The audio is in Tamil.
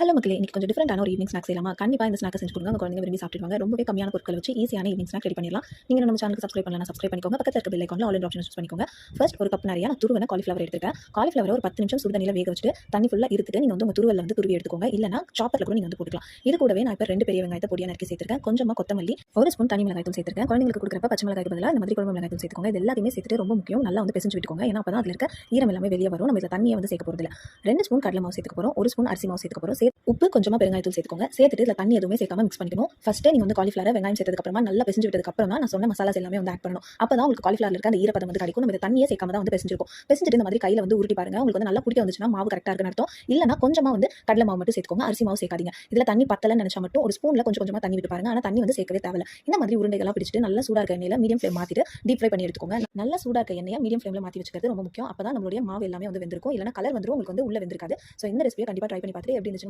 ஹலோ மக்களே இன்னைக்கு கொஞ்சம் டிஃப்ரெண்டான ஒரு ஈவினிங் ஸ்நாக்ஸ் செய்யலாமா? கண்டிப்பாக இந்த ஸ்நாக்ஸ் செஞ்சு கொடுங்க. உங்கள் குழந்தைங்க விரும்பி சாப்பிடுவாங்க ரொம்பவே கம்மியான பொருட்களை வச்சு ஈஸியான ஈவினிங் ஸ்நாக் ரெடி பண்ணிடலாம். நீங்கள் நம்ம சேனலுக்கு சப்ஸ்கிரைப் பண்ணலாம் சப்ஸ்கிரைப் பண்ணிக்கோங்க. பக்கத்தில் இருக்க பெல் ஐக்கானில் ஆல் ஆப்ஷன் யூஸ் பண்ணிக்கோங்க. ஃபர்ஸ்ட் ஒரு கப் நிறைய நான் துருவன காலிஃப்ளவர் எடுத்துருக்கேன் காலிஃப்ளவர் ஒரு பத்து நிமிஷம் சுடுதண்ணியில் வேக வச்சுட்டு தண்ணி ஃபுல்லாக இருத்துட்டு நீங்கள் வந்து உங்கள் துருவலில் வந்து துருவி எடுத்துக்கோங்க. இல்லைனா சாப்பரில் கூட நீங்கள் வந்து போட்டுக்கலாம். இது கூடவே நான் இப்போ ரெண்டு பெரிய வெங்காயத்தை பொடியாக நறுக்கி சேர்த்திருக்கேன். கொஞ்சமாக கொத்தமல்லி ஒரு ஸ்பூன் தனி மிளகாய் தூள் சேர்த்திருக்கேன். குழந்தைங்களுக்கு கொடுக்குறப்ப பச்சை மிளகாய் பதிலாக இந்த மாதிரி குழம்பு மிளகாய் சேர்த்துக்கோங்க. இது எல்லாத்தையுமே சேர்த்துட்டு ரொம்ப முக்கியம். நல்லா வந்து பிசைஞ்சு விட்டுக்கோங்க. ஏன்னா அப்போ தான் அதில் இருக்க ஈரம் எல்லாமே வெளியே வரும். நம்ம இதில் தண்ணியை வந்து சேர்க்க போகிறதில்ல ரெண்டு ஸ்பூன் கடலை மாவு சேர்த்துக்க போகிறோம் ஒரு ஸ்பூன் அரிசி மாவு சேர்த்துக்க போகிறோம் உப்பு கொஞ்சமாக பெருங்காயத்தூள் சேர்த்துக்கோங்க. சேர்த்துட்டு இதில் தண்ணி எதுவுமே சேர்க்காம மிக்ஸ் பண்ணிக்கணும். ஃபஸ்ட்டே நீங்கள் வந்து காலிஃப்ளவர் வெங்காயம் சேர்த்ததுக்கு அப்புறமா நல்லா பிசைஞ்சு விட்டதுக்கு அப்புறமா நான் சொன்ன மசாலாஸ் எல்லாமே வந்து ஆட் பண்ணணும். அப்போ தான் உங்களுக்கு காலிஃப்ளவர் இருக்க அந்த ஈரப்பதம் வந்து கிடைக்கும். நம்ம இதை தண்ணியே சேர்க்காம தான் வந்து பிசைஞ்சிருக்கும். பிசைஞ்சிட்டு இந்த மாதிரி கையில் வந்து உருட்டி பாருங்க. உங்களுக்கு வந்து நல்லா பிடிக்க வந்துச்சுன்னா மாவு கரெக்டாக இருக்குன்னு அர்த்தம். இல்லைனா கொஞ்சமாக வந்து கடலை மாவு மட்டும் சேர்த்துக்கோங்க. அரிசி மாவு சேர்க்காதீங்க. இதில் தண்ணி பத்தலன்னு நினச்சா மட்டும் ஒரு ஸ்பூனில் கொஞ்சம் கொஞ்சமாக தண்ணி விட்டு பாருங்க. ஆனால் தண்ணி வந்து சேர்க்கவே தேவையில்ல. இந்த மாதிரி உருண்டைகள்லாம் பிடிச்சிட்டு நல்லா சூடாக இருக்க எண்ணெயில் மீடியம் ஃப்ளேம் மாற்றிட்டு டீப் ஃப்ரை பண்ணி எடுத்துக்கோங்க. நல்லா சூடாக இருக்க எண்ணெயை மீடியம் ஃப்ளேமில் மாற்றி வச்சுக்கிறது ரொம்ப முக்கியம். அப்போ தான் நம்மளுடைய மாவு எல்லாமே வந்து வெந்திருக்கும். இல்லைனா கலர் வந்துடும் உங்களுக்கு வந்து உள்ள வெந்திருக்காது. ஸோ இந்த ரெசிபியை கண்டிப்பாக ட்ரை பண்ணி பார்த்துட்டு எப்படி இருந்துச்சு